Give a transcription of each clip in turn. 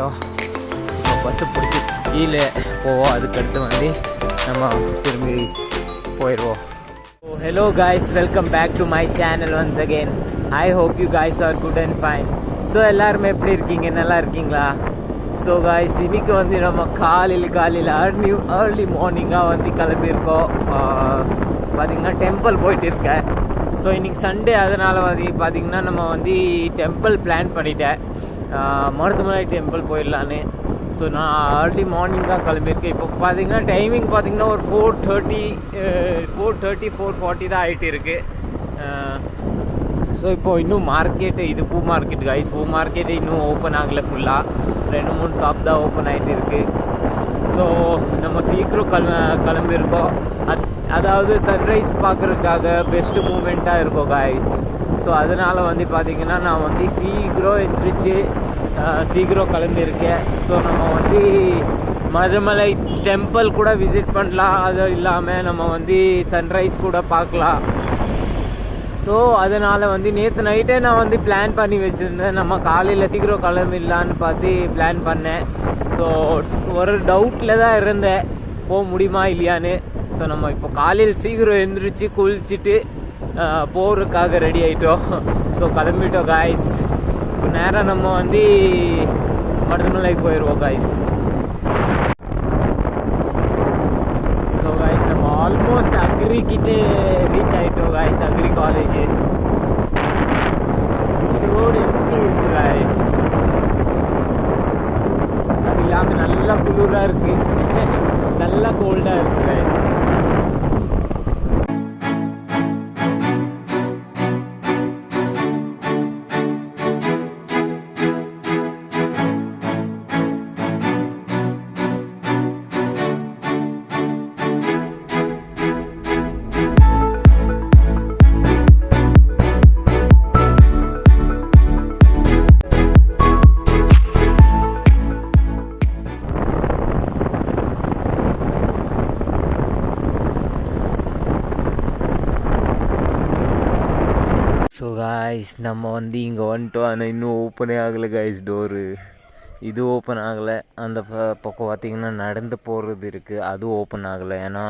வந்துட்டோம் ஸோ பஸ்ஸை பிடிச்சி கீழே போவோம். அதுக்கடுத்து வந்து நம்ம திரும்பி போயிடுவோம். ஓ hello guys welcome back to my channel once again I hope you guys are good and fine so எல்லாருமே எப்படி இருக்கீங்க? நல்லா இருக்கீங்களா? ஸோ காய்ஸ் இன்னைக்கு வந்து நம்ம காலையில் காலையில் அர்லி ஏர்லி மார்னிங்காக வந்து கிளம்பியிருக்கோம். பார்த்திங்கன்னா டெம்பிள் போயிட்டு இருக்கேன். ஸோ இன்றைக்கி சண்டே அதனால் வந்து பார்த்திங்கன்னா நம்ம வந்து டெம்பிள் பிளான் பண்ணிட்டேன். மருத்துவமனை மருதமலை டெம்பிள் போயிடலான்னு. ஸோ நான் ஏர்லி மார்னிங் தான் கிளம்பியிருக்கேன். இப்போ பார்த்தீங்கன்னா டைமிங் பார்த்தீங்கன்னா ஒரு four thirty four thirty four forty தான் ஆகிட்டு இருக்குது ஸோ இப்போ இன்னும் மார்க்கெட்டு இது பூ மார்க்கெட் கைஸ் பூ மார்க்கெட்டு இன்னும் ஓப்பன் ஆகலை ஃபுல்லாக ரெண்டு மூணு ஷாப் தான் ஓப்பன் ஆகிட்டு இருக்கு ஸோ நம்ம சீக்கிரம் கிளம்ப கிளம்பியிருக்கோம். அது அதாவது சன்ரைஸ் பார்க்குறதுக்காக பெஸ்ட்டு மூமெண்ட்டாக இருக்கும் காய்ஸ் ஸோ அதனால் வந்து பார்த்திங்கன்னா நான் வந்து சீக்கிரம் எந்திரிச்சு சீக்கிரம் கிளம்பியிருக்கேன் ஸோ நம்ம வந்து மதுமலை டெம்பிள் கூட விசிட் பண்ணலாம். அது இல்லாமல் நம்ம வந்து சன்ரைஸ் கூட பார்க்கலாம். ஸோ அதனால் வந்து நேற்று நைட்டே நான் வந்து பிளான் பண்ணி வச்சுருந்தேன். நம்ம காலையில் சீக்கிரம் கிளம்பிடலான்னு பார்த்து பிளான் பண்ணேன். ஸோ ஒரு டவுட்டில் தான் இருந்தேன். போக முடியுமா இல்லையான்னு. ஸோ நம்ம இப்போ காலையில் சீக்கிரம் எழுந்திரிச்சு குளிச்சுட்டு போருக்காக ரெடி ஆகிட்டோம் ஸோ கிளம்பிட்டோம் காய்ஸ் இப்போ நேராக நம்ம வந்து மருதமலைக்கு போயிடுவோம் காய்ஸ் காய்ஸ் நம்ம வந்து இங்கே வந்துட்டோம். ஆனால் இன்னும் ஓப்பனே ஆகலை காய்ஸ் டோரு இது ஓப்பன் ஆகலை. அந்த பக்கம் பார்த்திங்கன்னா நடந்து போகிறது இருக்குது அதுவும் ஓப்பன் ஆகலை. ஏன்னா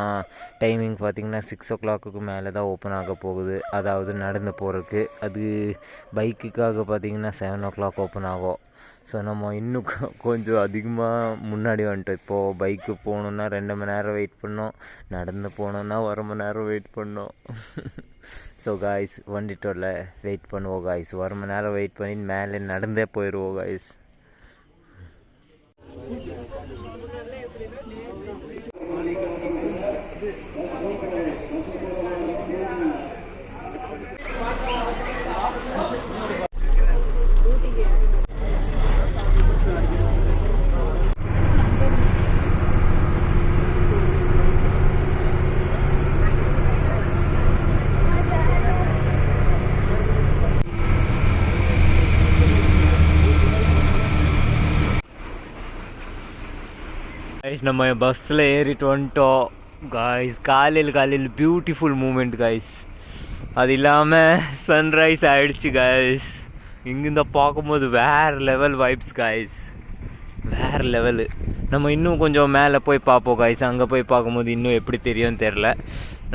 டைமிங் பார்த்தீங்கன்னா சிக்ஸ் ஓ கிளாக்குக்கு மேலே தான் ஓப்பன் ஆக போகுது. அதாவது நடந்து போகிறதுக்கு அது பைக்குக்காக பார்த்தீங்கன்னா செவன் ஓ கிளாக் ஓப்பன் ஆகும். ஸோ நம்ம இன்னும் கொஞ்சம் அதிகமாக முன்னாடி வந்துட்டோம். இப்போது பைக்கு போகணுன்னா ரெண்டு மணி நேரம் வெயிட் பண்ணோம். நடந்து போனோன்னா ஒரு மணி நேரம் வெயிட் பண்ணோம். ஸோ காய்ஸ் வந்துட்டோம்ல வெயிட் பண்ணுவோம் காய்ஸ் ஒரு மணி நேரம் வெயிட் பண்ணி மேலே நடந்தே போயிடுவோம் காய்ஸ் Thank you. காய்ஸ் நம்ம பஸ்ஸில் ஏறிட்டு வந்துட்டோம். காய்ஸ் காலையில் காலையில் பியூட்டிஃபுல் மூமெண்ட் காய்ஸ் அது இல்லாமல் சன்ரைஸ் ஆகிடுச்சு காய்ஸ் இங்கிருந்த பார்க்கும்போது வேறு லெவல் வைப்ஸ் காய்ஸ் வேறு லெவலு நம்ம இன்னும் கொஞ்சம் மேலே போய் பார்ப்போம் காய்ஸ் அங்கே போய் பார்க்கும்போது இன்னும் எப்படி தெரியும்னு தெரில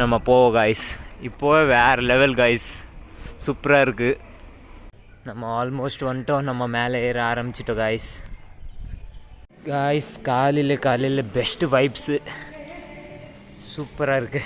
நம்ம போவோம் காய்ஸ் இப்போவே வேறு லெவல் காய்ஸ் சூப்பராக இருக்குது நம்ம ஆல்மோஸ்ட் வந்துட்டோம். நம்ம மேலே ஏற ஆரம்பிச்சிட்டோம் காய்ஸ் காய்ஸ் காலையில் காலையில் பெஸ்ட்டு வைப்ஸு சூப்பராக இருக்கு.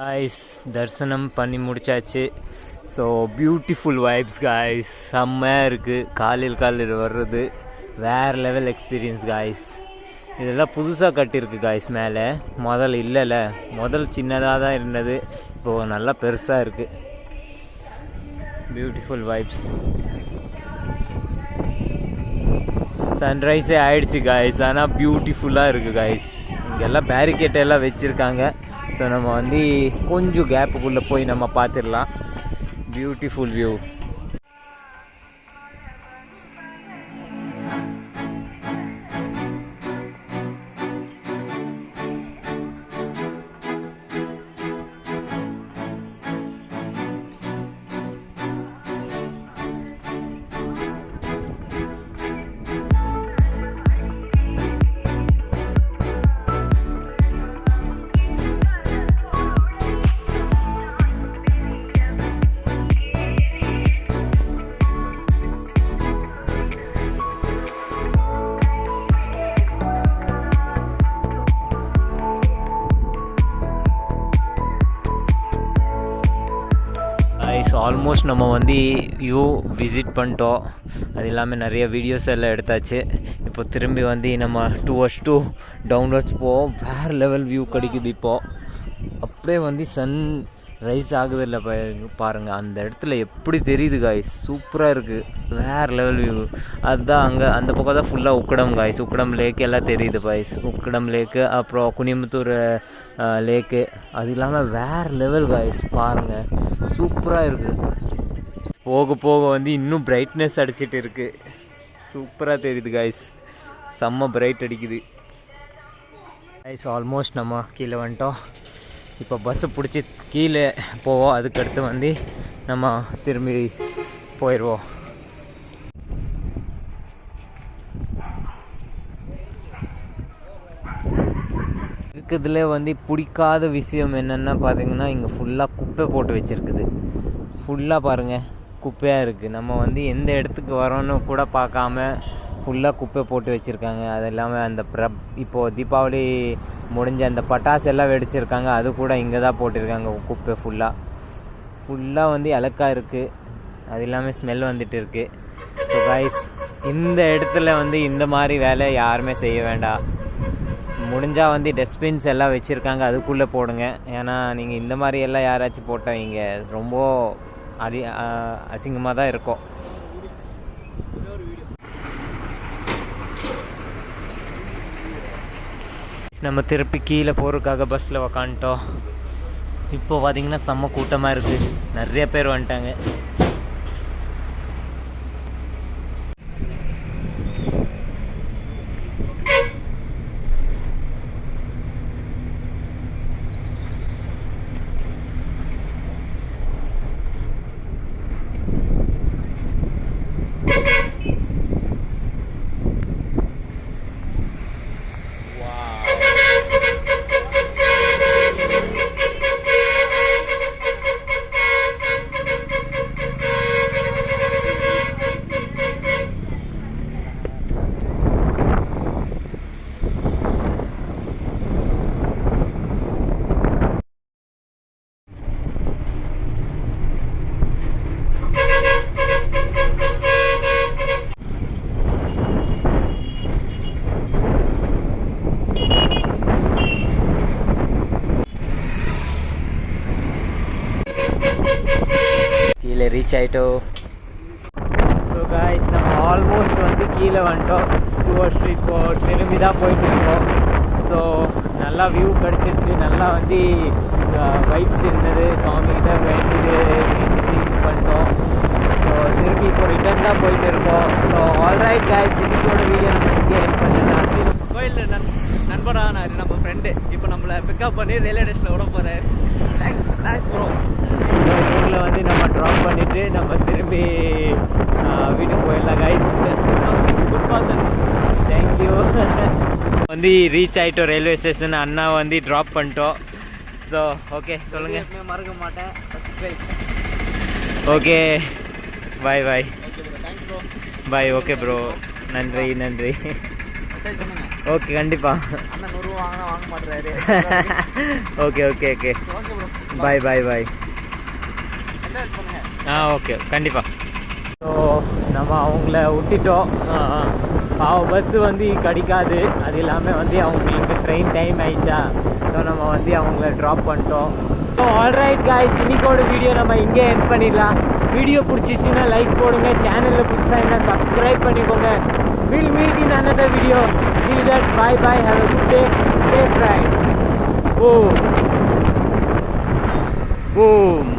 காய்ஸ் தரிசனம் பண்ணி முடிச்சாச்சு. ஸோ பியூட்டிஃபுல் வைப்ஸ் காய்ஸ் செம்மையாக இருக்குது காலையில் காலில் வர்றது. வேறு லெவல் எக்ஸ்பீரியன்ஸ் காய்ஸ் இதெல்லாம் புதுசாக கட்டியிருக்கு காய்ஸ் மேலே. முதல் இல்லைல்ல முதல் சின்னதாக தான் இருந்தது. இப்போது நல்லா பெருசாக இருக்குது பியூட்டிஃபுல் வைப்ஸ் சன்ரைஸே ஆயிடுச்சு காய்ஸ் ஆனால் பியூட்டிஃபுல்லாக இருக்குது காய்ஸ் இங்கெல்லாம் பேரிகேட் எல்லாம் வச்சுருக்காங்க. ஸோ நம்ம வந்து கொஞ்சம் கேப்புக்குள்ளே போய் நம்ம பார்த்துடலாம். பியூட்டிஃபுல் வியூ ஸோ ஆல்மோஸ்ட் நம்ம வந்து வியூ விசிட் பண்ணிட்டோம். அது இல்லாமல் நிறைய வீடியோஸ் எல்லாம் எடுத்தாச்சு. இப்போ திரும்பி வந்து நம்ம டூ ஹவர்ஸ் டூ டவுன்வர்ட்ஸ் போவோம். வேறு லெவல் வியூ கிடைக்குது இப்போது அப்படியே வந்து சன் ரைஸ் ஆகுது இல்லை பாருங்கள் அந்த இடத்துல எப்படி தெரியுது காய்ஸ் சூப்பராக இருக்குது வேறு லெவல் வியூ அதுதான் அங்கே அந்த பக்கம் தான் ஃபுல்லாக உக்கடம் காய்ஸ் உக்கடம் லேக் எல்லாம் தெரியுது பாய்ஸ் உக்கடம் லேக்கு அப்புறம் குனிமுத்தூர் லேக்கு அது இல்லாமல் வேறு லெவல் காய்ஸ் பாருங்கள் சூப்பராக இருக்குது போக போக வந்து இன்னும் பிரைட்னஸ் அடிச்சிட்டு இருக்குது சூப்பராக தெரியுது காய்ஸ் செம்ம பிரைட் அடிக்குது. காய்ஸ் ஆல்மோஸ்ட் நம்ம கீழே வந்துட்டோம். இப்போ பஸ்ஸு பிடிச்சி கீழே போவோம். அதுக்கடுத்து வந்து நம்ம திரும்பி போயிடுவோம் இருக்கிறதுல வந்து பிடிக்காத விஷயம் என்னென்னா பார்த்தீங்கன்னா இங்கே ஃபுல்லாக குப்பை போட்டு வச்சுருக்குது. ஃபுல்லாக பாருங்கள் குப்பையாக இருக்குது நம்ம வந்து எந்த இடத்துக்கு வரோன்னு கூட பார்க்காம ஃபுல்லாக குப்பை போட்டு வச்சுருக்காங்க. அது இல்லாமல் அந்த ப்ரப் இப்போது தீபாவளி முடிஞ்ச அந்த பட்டாசு எல்லாம் வெடிச்சிருக்காங்க. அது கூட இங்கே தான் போட்டிருக்காங்க. குப்பை ஃபுல்லாக ஃபுல்லாக வந்து இலக்காக இருக்குது அது இல்லாமல் ஸ்மெல் வந்துட்டு இருக்குது ஸோ காய்ஸ் இந்த இடத்துல வந்து இந்த மாதிரி வேலை யாருமே செய்ய வேண்டாம் முடிஞ்சால் வந்து டஸ்ட்பின்ஸ் எல்லாம் வச்சுருக்காங்க. அதுக்குள்ளே போடுங்க. ஏன்னா நீங்கள் இந்த மாதிரி எல்லாம் யாராச்சும் போட்டவங்க ரொம்ப அதி அசிங்கமாக தான் இருக்கும். நம்ம திருப்பி கீழே போகிறதுக்காக பஸ்ஸில் உக்காந்துட்டோம். இப்போ பார்த்தீங்கன்னா செம்ம கூட்டமாக இருக்குது நிறைய பேர் வந்துட்டாங்க. ரீச் ஆயிட்டோம் ஸோ காய்ஸ் நம்ம ஆல்மோஸ்ட் வந்து கீழே வந்துட்டோம். டூவர் ஸ்ட்ரீட் போ திரும்பி தான் போயிட்டு இருக்கோம் ஸோ நல்லா வியூ கிடச்சிருச்சு. நல்லா வந்து வைப்ஸ் இருந்தது. சாமிகிட்ட வேண்டியது வேண்டிட்டு இது பண்ணிட்டோம். ஸோ திரும்பி இப்போ ரிட்டர்ன் தான் போயிட்டு இருக்கோம் ஸோ ஆல்ரைட் காய்ஸ் இன்னைக்கோட வீடியோ நம்ம இங்கே என் பண்ணிடலாம். கோயில் நண் நண்பரானாரு நம்ம ஃப்ரெண்டு இப்போ நம்மளை பிக்கப் பண்ணி ரயில்வே ஸ்டேஷனில் விட போகிறாரு தேங்க்ஸ் தேங்க்ஸ் ப்ரோ ஸோ ஊரில் வந்து நம்ம ட்ராப் பண்ணிவிட்டு நம்ம திரும்பி வீட்டுக்கு போயிடலாம் guys good person thank you வந்து ரீச் ஆகிட்டோம் ரயில்வே ஸ்டேஷன் அண்ணா வந்து ட்ராப் பண்ணிட்டோம். ஸோ ஓகே சொல்லுங்கள் மறக்க மாட்டேன். Subscribe okay bye bye bye okay bro நன்றி நன்றி. ஓகே கண்டிப்பாக okay okay okay bye bye bye ah okay. கண்டிப்பாக ஸோ நம்ம அவங்கள விட்டுட்டோம். ஆ ஆ. பாவம் பஸ்ஸு வந்து கிடைக்காது. அது இல்லாமல் வந்து அவங்களுக்கு ட்ரெயின் டைம் ஆயிடுச்சா? ஸோ நம்ம வந்து அவங்கள ட்ராப் பண்ணிட்டோம். ஸோ ஆல்ரைட் காய்ஸ் இன்னைக்கோட வீடியோ நம்ம இங்கே எண்ட் பண்ணிடலாம். வீடியோ பிடிச்சிச்சின்னா லைக் போடுங்க. சேனலில் புதுசாக என்ன சப்ஸ்கிரைப் பண்ணிக்கோங்க. Will meet in another video till that bye bye. Have a good day. Safe ride. Boom. Boom.